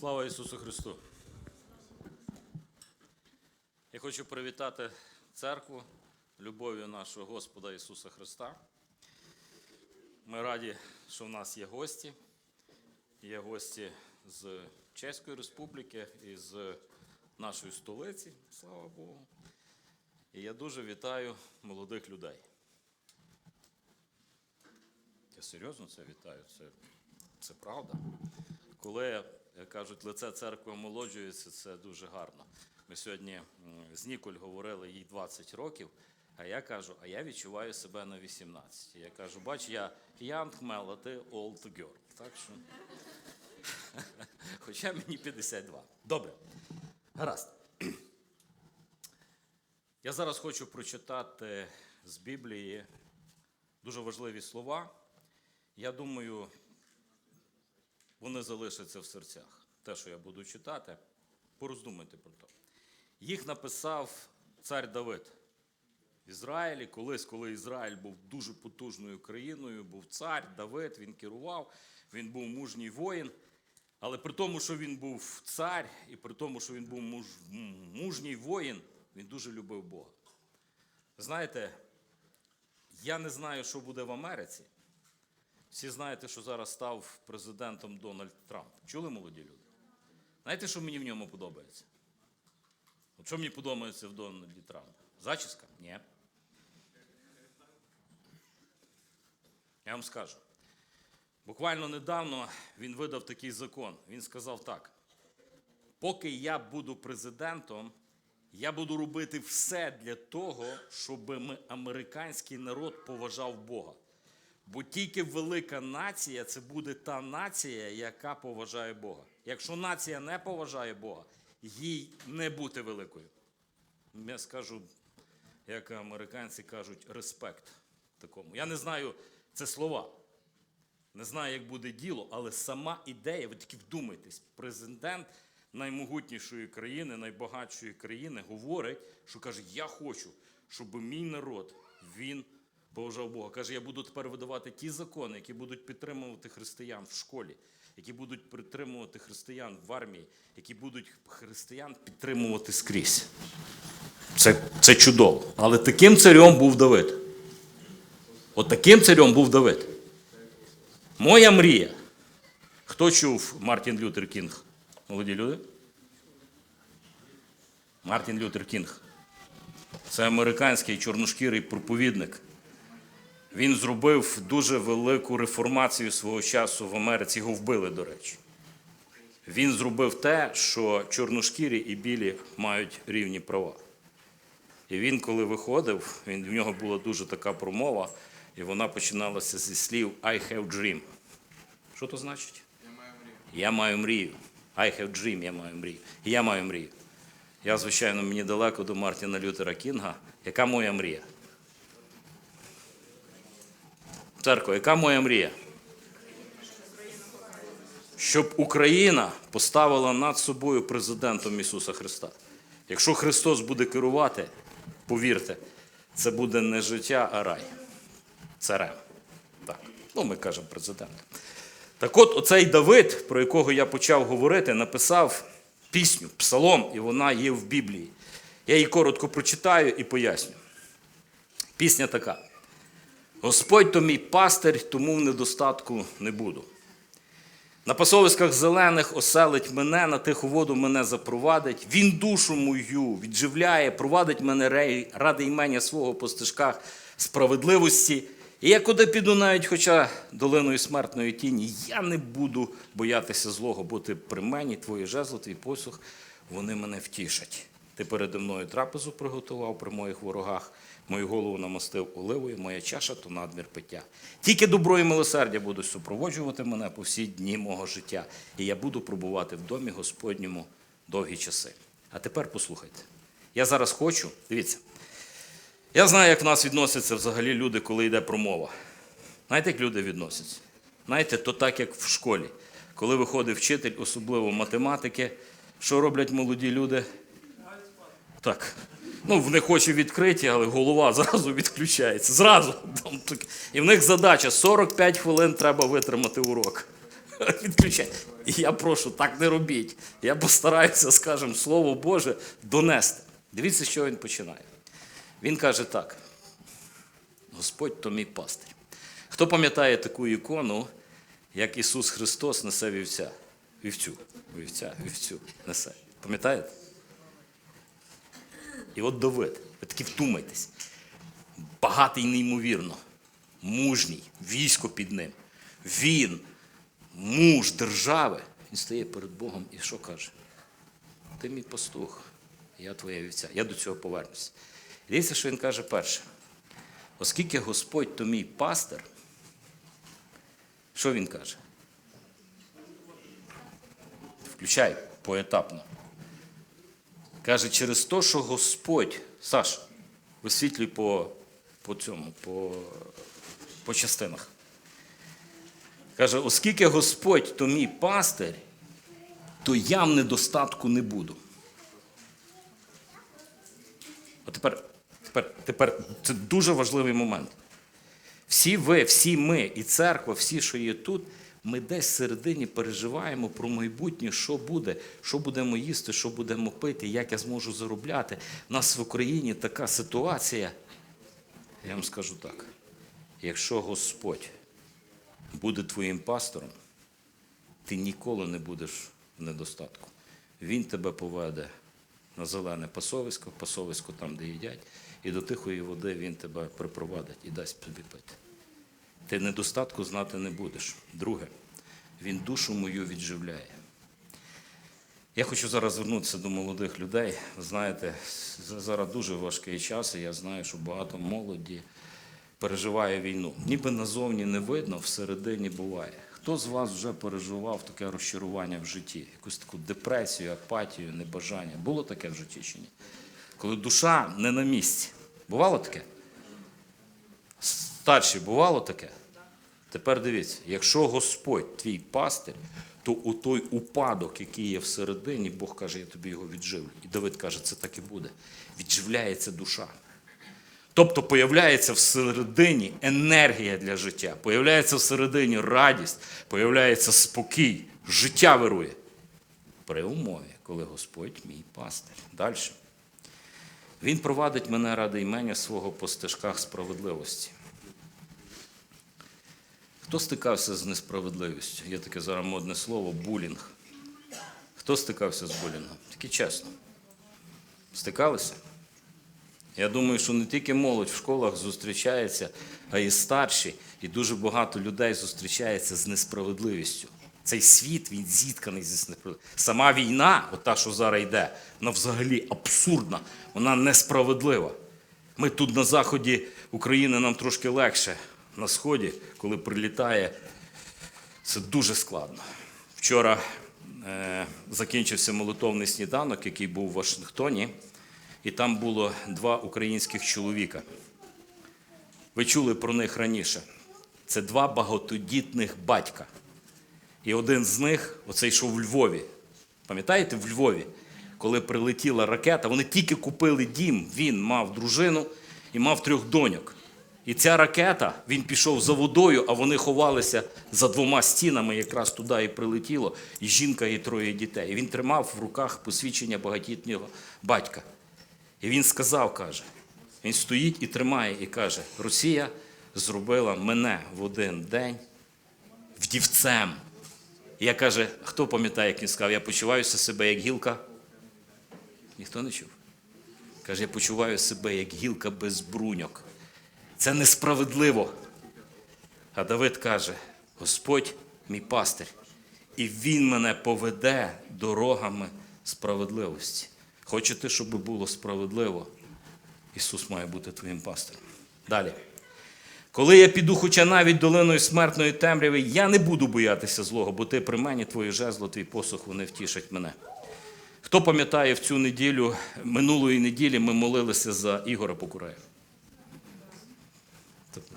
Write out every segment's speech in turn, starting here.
Слава Ісусу Христу! Я хочу привітати церкву любов'ю нашого Господа Ісуса Христа. Ми раді, що в нас є гості. Є гості з Чеської Республіки і з нашої столиці, слава Богу. І я дуже вітаю молодих людей. Я серйозно це вітаю, це, це правда. Коли кажуть, лице церкви омолоджується, це дуже гарно. Ми сьогодні з Ніколь говорили їй 20 років, а я кажу, а я відчуваю себе на 18. Я кажу, бач, я young male, а ти old girl. Так що... Хоча мені 52. Добре. Гаразд. Я зараз хочу прочитати з Біблії дуже важливі слова. Я думаю, вони залишаться в серцях. Те, що я буду читати, пороздумайте про це. Їх написав цар Давид в Ізраїлі, колись, коли Ізраїль був дуже потужною країною, був цар Давид, він керував, він був мужній воїн. Але при тому, що він був цар, і при тому, що він був муж, мужній воїн, він дуже любив Бога. Знаєте, я не знаю, що буде в Америці. Всі знаєте, що зараз став президентом Дональд Трамп. Чули молоді люди? Знаєте, що мені в ньому подобається? От що мені подобається в Дональді Трампі? Зачіска? Ні. Я вам скажу. Буквально недавно він видав такий закон. Він сказав так: поки я буду президентом, я буду робити все для того, щоб американський народ поважав Бога. Бо тільки велика нація це буде та нація, яка поважає Бога. Якщо нація не поважає Бога, їй не бути великою. Я скажу, як американці кажуть, респект такому. Я не знаю, це слова. Не знаю, як буде діло, але сама ідея, ви тільки вдумайтесь, президент наймогутнішої країни, найбагатшої країни говорить, що каже: Я хочу, щоб мій народ він поважав Бога. Каже, я буду тепер видавати ті закони, які будуть підтримувати християн в школі, які будуть підтримувати християн в армії, які будуть християн підтримувати скрізь. Це, це чудово. Але таким царем був Давид. От таким царем був Давид. Моя мрія. Хто чув Мартін Лютер Кінг? Молоді люди? Мартін Лютер Кінг. Це американський чорношкірий проповідник. Він зробив дуже велику реформацію свого часу в Америці. Його вбили, до речі. Він зробив те, що чорношкірі і білі мають рівні права. І він, коли виходив, він, в нього була дуже така промова, і вона починалася зі слів I have dream. Що то значить? Я маю мрію. Я маю I have dream, я маю мрію. Я маю мрію. Я, звичайно, мені далеко до Мартіна Лютера Кінга. Яка моя мрія? Церква, яка моя мрія? Щоб Україна поставила над собою президентом Ісуса Христа. Якщо Христос буде керувати, повірте, це буде не життя, а рай. Царем. Так. Ну, ми кажемо президент. Так от, оцей Давид, про якого я почав говорити, написав пісню, псалом, і вона є в Біблії. Я її коротко прочитаю і поясню. Пісня така. Господь то мій пастир, тому в недостатку не буду. На пасовиськах зелених оселить мене, на тиху воду мене запровадить. Він душу мою відживляє, провадить мене ради імення свого по стежках справедливості. І я куди піду навіть, хоча долиною смертної тіні, я не буду боятися злого, бо ти при мені, твої жезло, твій посух, вони мене втішать. Ти переді мною трапезу приготував при моїх ворогах, мою голову намастив оливою, моя чаша то надмір пиття. Тільки добро і милосердя будуть супроводжувати мене по всі дні мого життя, і я буду пробувати в домі Господньому довгі часи. А тепер послухайте. Я зараз хочу, дивіться, я знаю, як в нас відносяться взагалі люди, коли йде промова. Знаєте, як люди відносяться? Знаєте, то так, як в школі. Коли виходить вчитель, особливо математики, що роблять молоді люди? Так. Ну, в них очі відкриті, але голова зразу відключається. Зразу. І в них задача 45 хвилин треба витримати урок. Відключай. І я прошу, так не робіть. Я постараюся, скажімо, Слово Боже донести. Дивіться, що він починає. Він каже так: Господь то мій пастир. Хто пам'ятає таку ікону, як Ісус Христос несе вівця? Вівцю. Вівця, вівцю несе. Пам'ятаєте? І от Давид, ви таки вдумайтесь, багатий неймовірно, мужній, військо під ним. Він, муж держави, він стає перед Богом і що каже? Ти мій пастух, я твоя вівця. Я до цього повернуся. Дивіться, що він каже перше. Оскільки Господь то мій пастир, що він каже? Включай поетапно. Каже, через те, що Господь, Саш, висвітлюй по, по цьому, по, по частинах. Каже, оскільки Господь то мій пастир, то я в недостатку не буду. От тепер, тепер, тепер це дуже важливий момент. Всі ви, всі ми і церква, всі, що є тут, ми десь всередині переживаємо про майбутнє, що буде, що будемо їсти, що будемо пити, як я зможу заробляти. У нас в Україні така ситуація. Я вам скажу так: якщо Господь буде твоїм пастором, ти ніколи не будеш в недостатку. Він тебе поведе на зелене пасовисько, пасовисько там, де їдять, і до тихої води він тебе припровадить і дасть тобі пити. Ти недостатку знати не будеш. Друге, він душу мою відживляє. Я хочу зараз звернутися до молодих людей. Ви знаєте, зараз дуже важкий час, і я знаю, що багато молоді переживає війну. Ніби назовні не видно, всередині буває. Хто з вас вже переживав таке розчарування в житті, якусь таку депресію, апатію, небажання? Було таке в житті чи ні? Коли душа не на місці. Бувало таке? Старші, бувало таке? Тепер дивіться, якщо Господь твій пастир, то у той упадок, який є всередині, Бог каже, я тобі його відживлю. І Давид каже, це так і буде. Відживляється душа. Тобто появляється всередині енергія для життя, появляється всередині радість, появляється спокій, життя вирує. При умові, коли Господь мій пастир. Далі. Він провадить мене ради імення свого по стежках справедливості. Хто стикався з несправедливістю? Є таке зараз модне слово булінг. Хто стикався з булінгом? Тільки чесно. Стикалися? Я думаю, що не тільки молодь в школах зустрічається, а і старші, і дуже багато людей зустрічається з несправедливістю. Цей світ він зітканий з несправедливістю. Сама війна, от та, що зараз йде, вона взагалі абсурдна, вона несправедлива. Ми тут на заході України нам трошки легше. На сході, коли прилітає, це дуже складно. Вчора е, закінчився молитовний сніданок, який був в Вашингтоні, і там було два українських чоловіка. Ви чули про них раніше. Це два багатодітних батька. І один з них, оцей, що в Львові. Пам'ятаєте, в Львові, коли прилетіла ракета, вони тільки купили дім, він мав дружину і мав трьох доньок. І ця ракета, він пішов за водою, а вони ховалися за двома стінами, якраз туди і прилетіло, і жінка, і троє дітей. І він тримав в руках посвідчення багатітнього батька. І він сказав, каже, він стоїть і тримає, і каже: Росія зробила мене в один день вдівцем. І я каже, хто пам'ятає, як він сказав, я почуваюся себе як гілка? Ніхто не чув. Каже, я почуваю себе як гілка без бруньок. Це несправедливо. А Давид каже: Господь мій пастир, і Він мене поведе дорогами справедливості. Хочете, щоб було справедливо? Ісус має бути твоїм пастиром. Далі. Коли я піду, хоча навіть долиною смертної темряви, я не буду боятися злого, бо ти при мені, твоє жезло, твій посох, вони втішать мене. Хто пам'ятає в цю неділю, минулої неділі ми молилися за Ігора Покурея?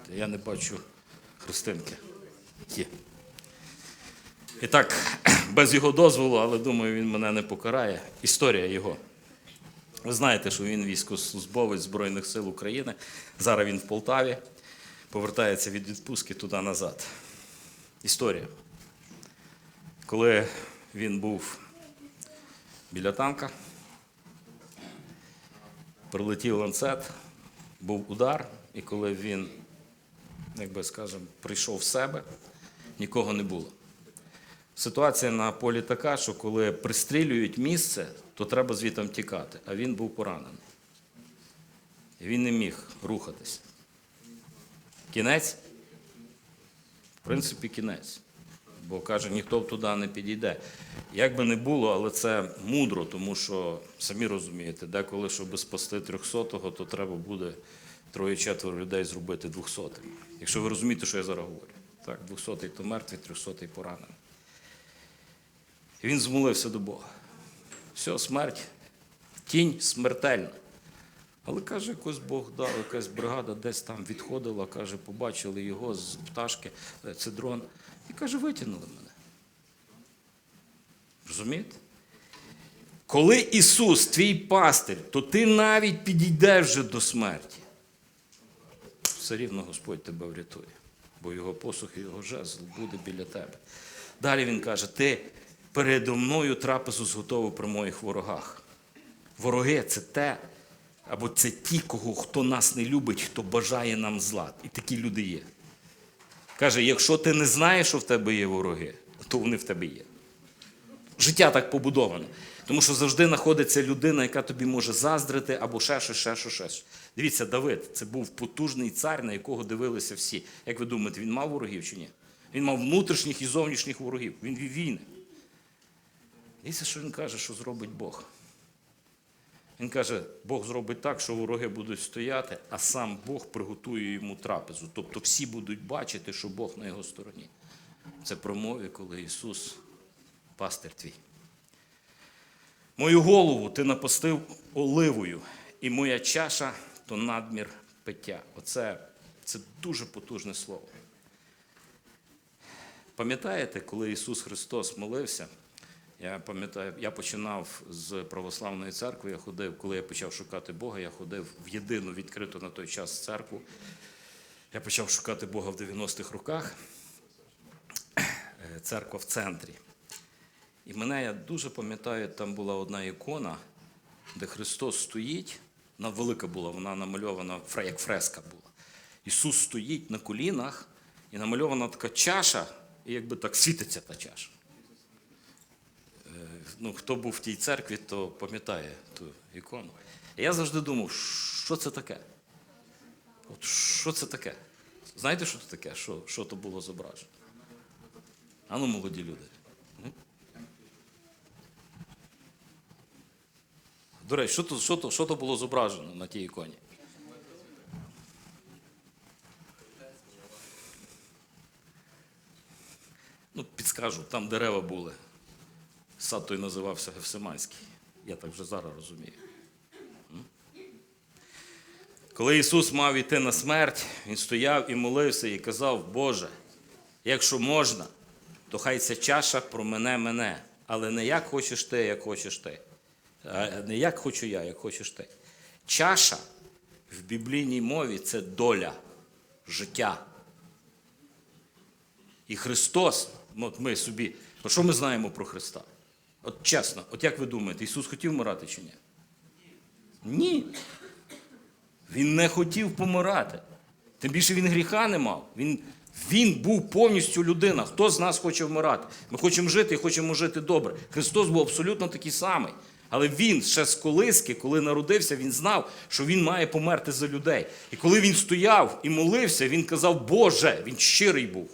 Тобто Я не бачу Христинки. Є. І так, без його дозволу, але думаю, він мене не покарає. Історія його. Ви знаєте, що він військовослужбовець Збройних сил України. Зараз він в Полтаві, повертається від відпустки туди назад. Історія. коли він був біля танка, прилетів ланцет, був удар, і коли він, як би скажемо, прийшов в себе, нікого не було. Ситуація на полі така, що коли пристрілюють місце, то треба звітом тікати, а він був поранений. Він не міг рухатись. Кінець? В принципі, кінець. Бо каже, ніхто туди не підійде. Як би не було, але це мудро, тому що самі розумієте, деколи, щоб спасти 300-го, то треба буде троє-четверо людей зробити 200-м. Якщо ви розумієте, що я зараз говорю. Так, 200-й то мертвий, 300-й поранений. Він змолився до Бога. Все, смерть, тінь смертельна. Але каже, якось Бог дав, якась бригада десь там відходила, каже, побачили його з пташки, е, це дрон. І каже, витягнули мене. Розумієте? Коли Ісус твій пастир, то ти навіть підійдеш вже до смерті. Все рівно Господь тебе врятує, бо його посух і його жезл буде біля тебе. Далі він каже: ти передо мною трапезу зготовив при моїх ворогах. Вороги це те, або це ті, кого хто нас не любить, хто бажає нам зла. І такі люди є. Каже, якщо ти не знаєш, що в тебе є вороги, то вони в тебе є. Життя так побудоване. Тому що завжди знаходиться людина, яка тобі може заздрити, або ще щось, ще щось, ще щось. Дивіться, Давид це був потужний цар, на якого дивилися всі. Як ви думаєте, він мав ворогів чи ні? Він мав внутрішніх і зовнішніх ворогів. Він вів війни. Дивіться, що він каже, що зробить Бог. Він каже, Бог зробить так, що вороги будуть стояти, а сам Бог приготує йому трапезу. Тобто всі будуть бачити, що Бог на його стороні. Це промові, коли Ісус пастир твій. Мою голову ти напостив оливою, і моя чаша то надмір пиття. Оце це дуже потужне слово. Пам'ятаєте, коли Ісус Христос молився? Я пам'ятаю, я починав з православної церкви. Я ходив, коли я почав шукати Бога, я ходив в єдину відкриту на той час церкву. Я почав шукати Бога в 90-х роках. Е, Церква в центрі. І мене я дуже пам'ятаю, там була одна ікона, де Христос стоїть. Вона велика була, вона намальована як фреска була. Ісус стоїть на колінах, і намальована така чаша, і якби так світиться та чаша. Е, Ну, хто був в тій церкві, то пам'ятає ту ікону. І я завжди думав, що це таке? От що це таке? Знаєте, що це таке? Що, що то було зображено? А ну, молоді люди. До речі, що то, що, то, що то було зображено на тій іконі? Ну, підскажу, там дерева були. Сад той називався Гефсиманський. Я так вже зараз розумію. Коли Ісус мав іти на смерть, Він стояв і молився і казав, Боже, якщо можна, то хай ця чаша промене мене, але не як хочеш ти, як хочеш ти. Не як хочу я, як хочеш ти. Чаша в біблійній мові це доля, життя. І Христос, ну, от ми собі, ну що ми знаємо про Христа? От чесно, от як ви думаєте, Ісус хотів вмирати чи ні? Ні. Він не хотів помирати. Тим більше він гріха не мав. Він, він був повністю людина. Хто з нас хоче вмирати? Ми хочемо жити і хочемо жити добре. Христос був абсолютно такий самий. Але він ще з колиски, коли народився, він знав, що він має померти за людей. І коли він стояв і молився, він казав, Боже, він щирий був.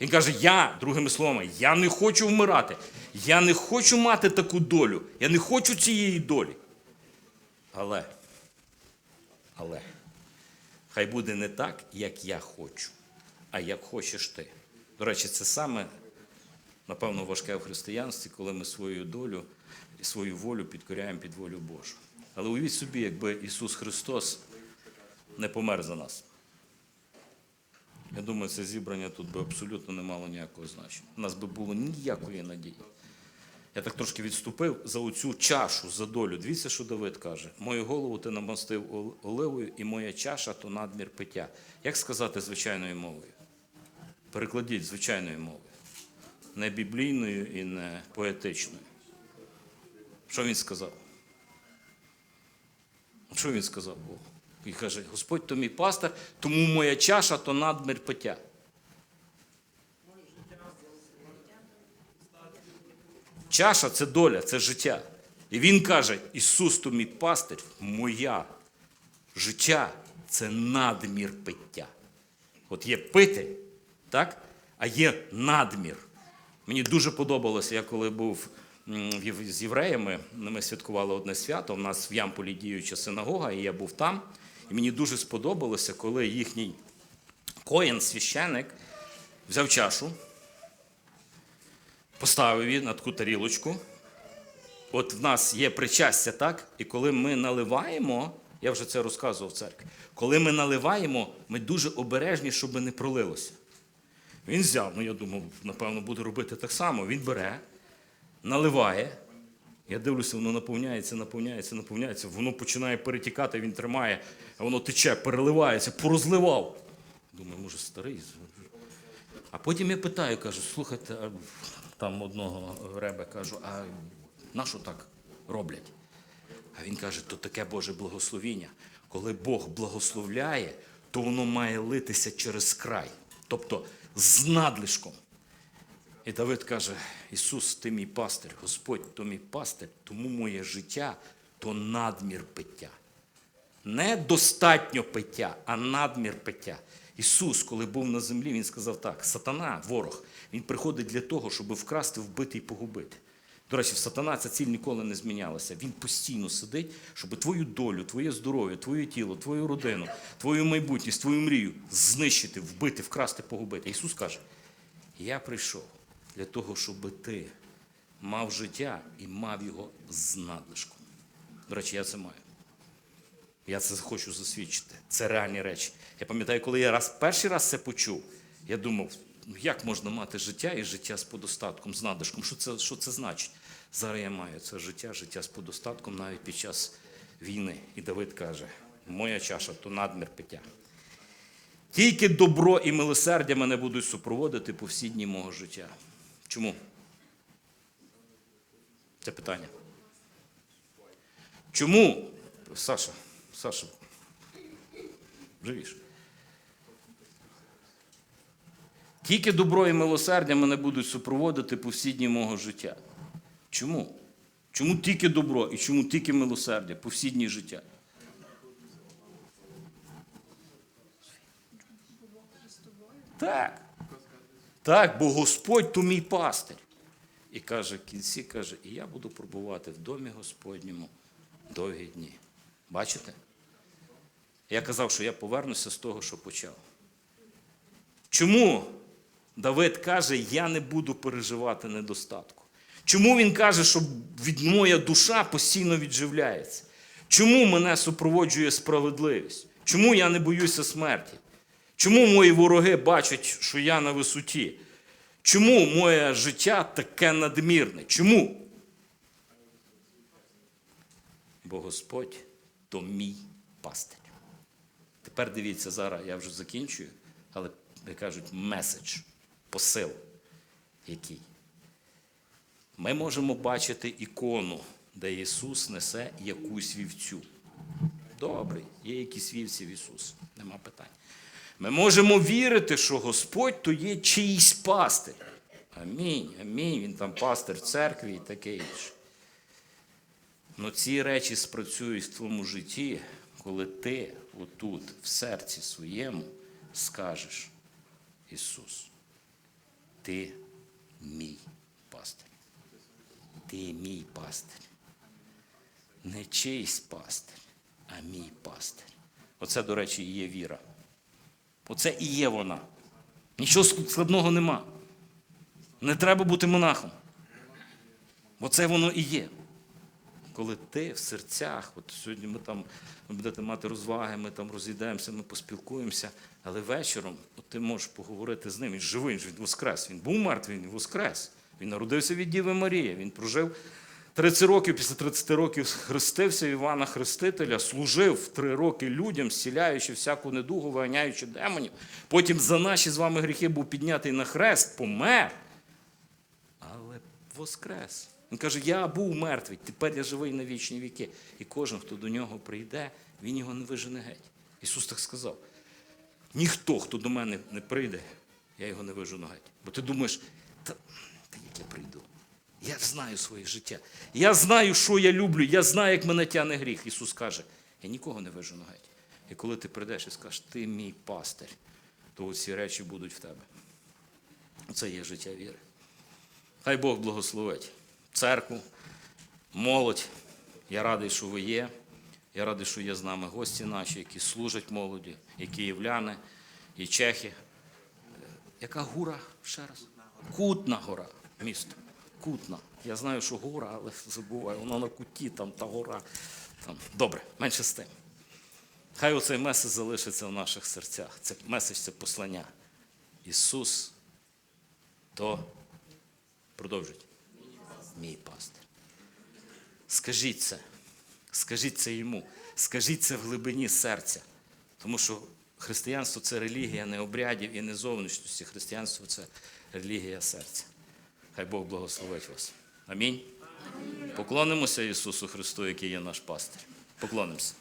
Він каже: Я, другими словами, я не хочу вмирати. Я не хочу мати таку долю. Я не хочу цієї долі. Але, але, хай буде не так, як я хочу, а як хочеш ти. До речі, це саме, напевно, важке в християнстві, коли ми свою долю і свою волю підкоряємо під волю Божу. Але уявіть собі, якби Ісус Христос не помер за нас. Я думаю, це зібрання тут би абсолютно не мало ніякого значення. У нас би було ніякої надії. Я так трошки відступив за оцю чашу, за долю. Дивіться, що Давид каже: Мою голову ти намастив оливою, і моя чаша то надмір пиття. Як сказати звичайною мовою? Перекладіть звичайною мовою. не біблійною і не поетичною. Що він сказав? Що він сказав Богу? Він каже, Господь то мій пастир, тому моя чаша то надмір пиття. Чаша це доля, це життя. І він каже: Ісус то мій пастир, моя життя це надмір пиття. От є пити, так? а є надмір. Мені дуже подобалося, я коли був з євреями, ми святкували одне свято. У нас в Ямполі діюча синагога, і я був там. І мені дуже сподобалося, коли їхній коїн, священик, взяв чашу, поставив її на таку тарілочку. От в нас є причастя, так? І коли ми наливаємо, я вже це розказував в церкві, коли ми наливаємо, ми дуже обережні, щоб не пролилося. Він взяв, ну я думав, напевно, буде робити так само. Він бере, наливає. Я дивлюся, воно наповняється, наповняється, наповняється, воно починає перетікати, він тримає, а воно тече, переливається, порозливав. Думаю, може, старий. А потім я питаю, кажу, слухайте, там одного реба кажу, а на що так роблять? А він каже, то таке Боже благословіння. Коли Бог благословляє, то воно має литися через край, тобто з надлишком. І Давид каже: Ісус, ти мій пастир, Господь, то мій пастир, тому моє життя то надмір пиття. Не достатньо пиття, а надмір пиття. Ісус, коли був на землі, Він сказав так: сатана, ворог, він приходить для того, щоб вкрасти, вбити і погубити. До речі, в сатана ця ціль ніколи не змінялася. Він постійно сидить, щоб твою долю, твоє здоров'я, твоє тіло, твою родину, твою майбутність, твою мрію знищити, вбити, вкрасти, погубити. Ісус каже: Я прийшов для того, щоб ти мав життя і мав його з надлишком. До речі, я це маю. Я це хочу засвідчити. Це реальні речі. Я пам'ятаю, коли я раз перший раз це почув, я думав, ну як можна мати життя і життя з подостатком, з надлишком? Що це, що це значить? Зараз я маю це життя, життя з подостатком навіть під час війни. І Давид каже: моя чаша то надмір пиття. Тільки добро і милосердя мене будуть супроводити по всі дні мого життя. Чому? Це питання. Чому? Саша, Саша, живіш. Тільки добро і милосердя мене будуть супроводити по всі дні мого життя. Чому? Чому тільки добро і чому тільки милосердя по всі дні життя? Так. Так, бо Господь то мій пастир. І каже, в кінці каже, і я буду пробувати в домі Господньому довгі дні. Бачите? Я казав, що я повернуся з того, що почав. Чому Давид каже, я не буду переживати недостатку? Чому він каже, що від моя душа постійно відживляється? Чому мене супроводжує справедливість? Чому я не боюся смерті? Чому мої вороги бачать, що я на висоті? Чому моє життя таке надмірне? Чому? Бо Господь то мій пастир. Тепер дивіться, зараз я вже закінчую, але, як кажуть, меседж, посил, який. Ми можемо бачити ікону, де Ісус несе якусь вівцю. Добре, є якісь вівці в Ісус, нема питань. Ми можемо вірити, що Господь то є чийсь пастир. Амінь, амінь. Він там пастир церкві і таке інше. Но ці речі спрацюють в твоєму житті, коли ти отут, в серці своєму, скажеш Ісус, ти мій пастир. Ти мій пастир. Не чийсь пастир, а мій пастир. Оце, до речі, і є віра. Оце і є вона. Нічого складного нема. Не треба бути монахом. Оце воно і є. Коли ти в серцях, от сьогодні ми там ви будете мати розваги, ми там розійдемося, ми поспілкуємося, але вечором от ти можеш поговорити з ним. Він живий, він воскрес. Він був мертвий, він воскрес. Він народився від Діви Марії. Він прожив 30 років, після 30 років хрестився Івана Хрестителя, служив три роки людям, зціляючи всяку недугу, виганяючи демонів. Потім за наші з вами гріхи був піднятий на хрест, помер. Але воскрес. Він каже: Я був мертвий, тепер я живий на вічні віки. І кожен, хто до нього прийде, він його не вижене геть. Ісус так сказав. Ніхто, хто до мене не прийде, я його не вижену геть. Бо ти думаєш, та, та як я прийду? Я знаю своє життя. Я знаю, що я люблю, я знаю, як мене тяне гріх. Ісус каже, я нікого не вижену геть. І коли ти прийдеш і скажеш, ти мій пастир, то ці речі будуть в тебе. Це є життя віри. Хай Бог благословить церкву, молодь. Я радий, що ви є. Я радий, що є з нами гості наші, які служать молоді, і київляни, і чехи. Е, Яка гура ще раз? Кутна гора, місто. Кутна. Я знаю, що гора, але забуваю, воно на куті, там та гора. Там. Добре, менше з тим. Хай оцей меседж залишиться в наших серцях. Це меседж, це послання. Ісус то продовжують. Мій пастир. Скажіть це. Скажіть це йому. Скажіть це в глибині серця. Тому що християнство це релігія не обрядів і не зовнішності. Християнство це релігія серця. Хай Бог благословить вас. Амінь. Поклонимося Ісусу Христу, який є наш пастир. Поклонимося.